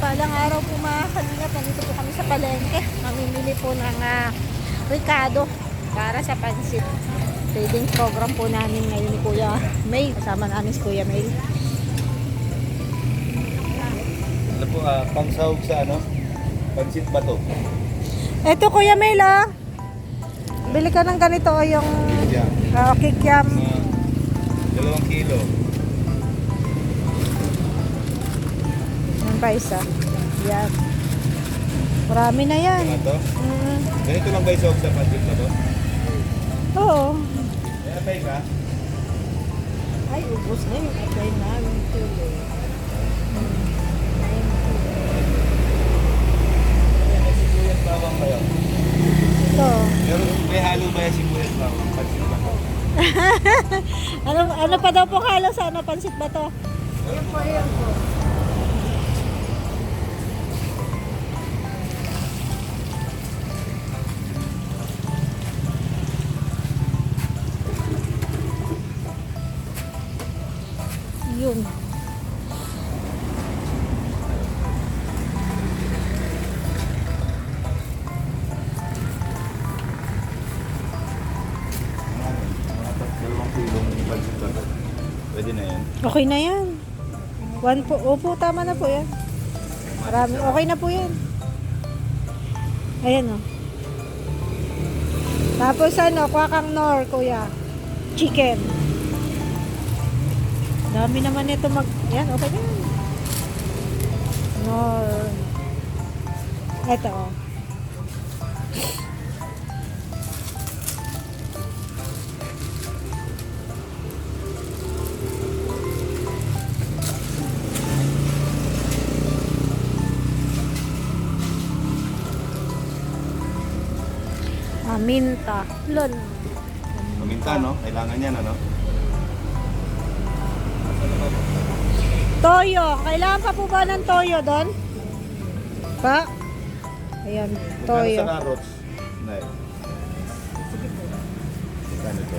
Palang araw po mga kalingap. Nandito po kami sa palengke. Mamimili po ng ah, Ricardo para sa pansit. Trading program po namin ngayon ni Kuya May. Kasama namin si Kuya May. Ano po, ah, pangsahog sa ano? Pansit ba to? Ito Kuya May la. Bili ka ng ganito yung Yeah. uh, kikiam. Mga dalawang kilo. Pa isa. Yan. Marami na yan. Ano to? Mm. Ganito lang ba yung sahog sa pansit ba to? Oo. Kaya ba ka? Ay, ubos na yung atay namin tuloy. May sibuyas bawang ba yun? Ito. Pero may halo ba yung sibuyas bawang? Pansit ba to? Ano, ano pa daw po halo sa ano? Pansit ba to? Yan po, yan po. Okay na yan. One po. Opo, tama na po yan. Marami. Okay na po yan. Ayan o. Tapos ano, kwakang nor, kuya. Chicken. Dami naman ito mag... Yan, okay na yan. Nor. Ito oh. o. Ah, minta. Lon. Paminta, no? Kailangan yan, ano? Toyo. Kailangan pa po ba ng toyo doon? Pa? Ayan, toyo. sa carrots? Nay. Magkano to?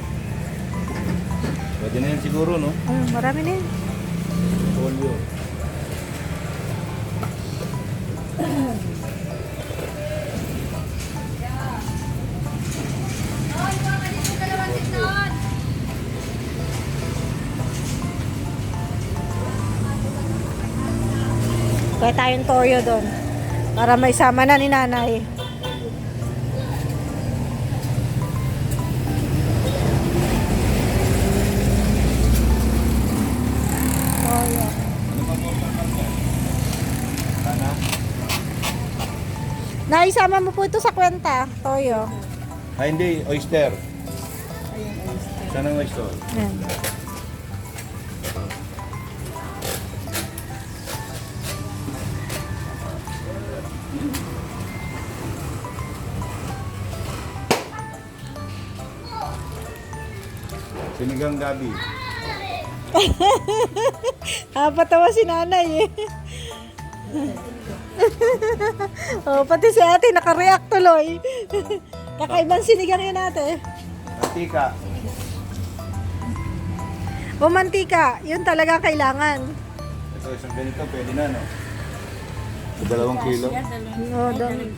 Pwede na yan siguro, no? Ah, marami na yun. Polio. Kaya tayong toyo doon. Para may sama na ni nanay. Toyo. Sana? Naisama mo po ito sa kwenta, toyo. Ah, hindi. Oyster. Saan ang oyster? Ayan. Sinigang gabi. Napatawa si nanay eh. oh, pati si ate nakareact tuloy. Kakaibang sinigang yun ate. Antika. O mantika, yun talaga kailangan. Ito, isang ganito. Pwede na, no? Sa dalawang kilo. Oh, doon.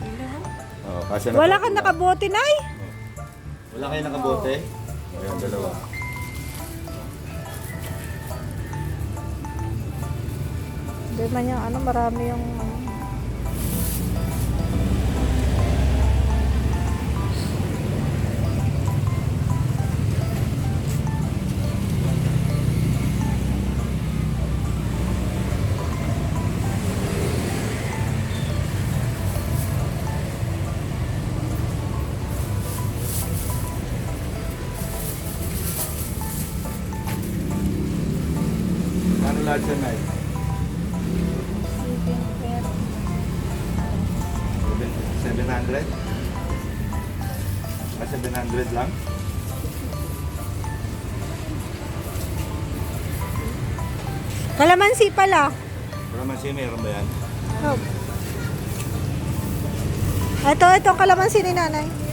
Oh, na Wala kang nakabote, nay? Wala kayo nakabote? Ayan, dalawa. Hindi man yung ano, marami yung ano. Lahat 700? Ah, 700 lang? Kalamansi pala. Kalamansi, mayroon ba yan? Oh. Ito, itong kalamansi ni nanay.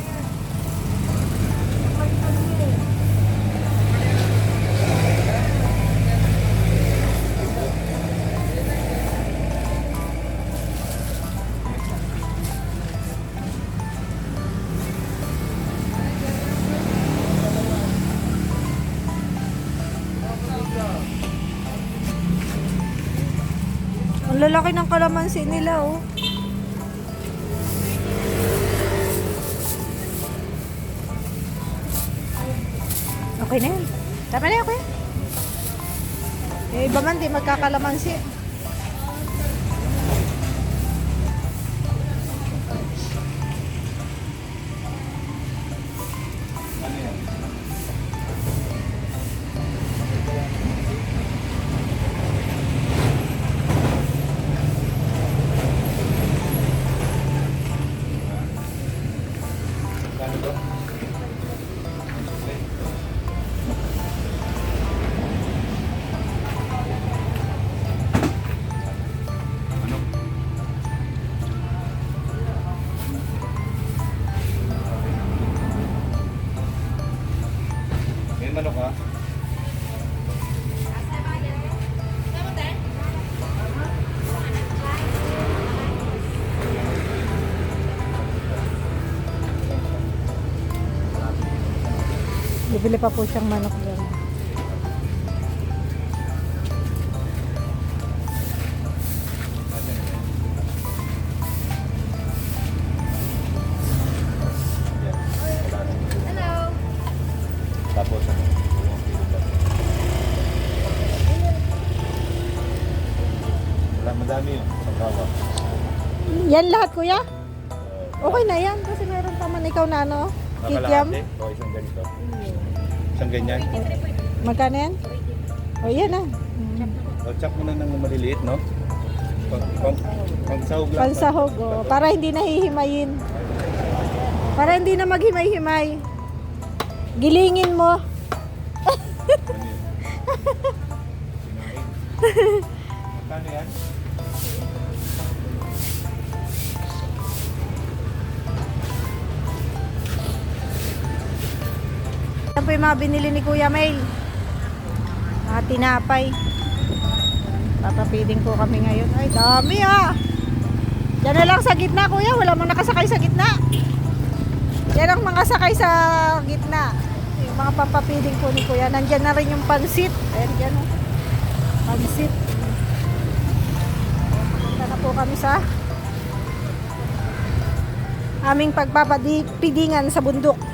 Lalaki ng kalamansi nila, oh. Okay na yan. Tama na kuya. Eh, iba man, di magkakalamansi. Bibili pa po siyang manok doon. Hello. Tapos ano? Wala, madami yun. Pagkawa. Yan lahat, kuya? Okay na yan. Kasi meron pa man ikaw na ano, kikiam. O isang ganito. Isang ganyan. Magkano yan? O, yan ah. O, chop mo na ng maliliit, no? Pang, pang, lang. Pansahog, oh, para hindi nahihimayin. Para hindi na maghimay-himay. Gilingin mo. po yung mga binili ni Kuya Mail. Mga tinapay. Papapiding po kami ngayon. Ay, dami ah! Yan na lang sa gitna, Kuya. Wala mong nakasakay sa gitna. Yan ang mga sakay sa gitna. Yung mga papapiding po ni Kuya. Nandyan na rin yung pansit. Ayan dyan oh. Pansit. Punta na po kami sa aming pagpapapidingan sa bundok.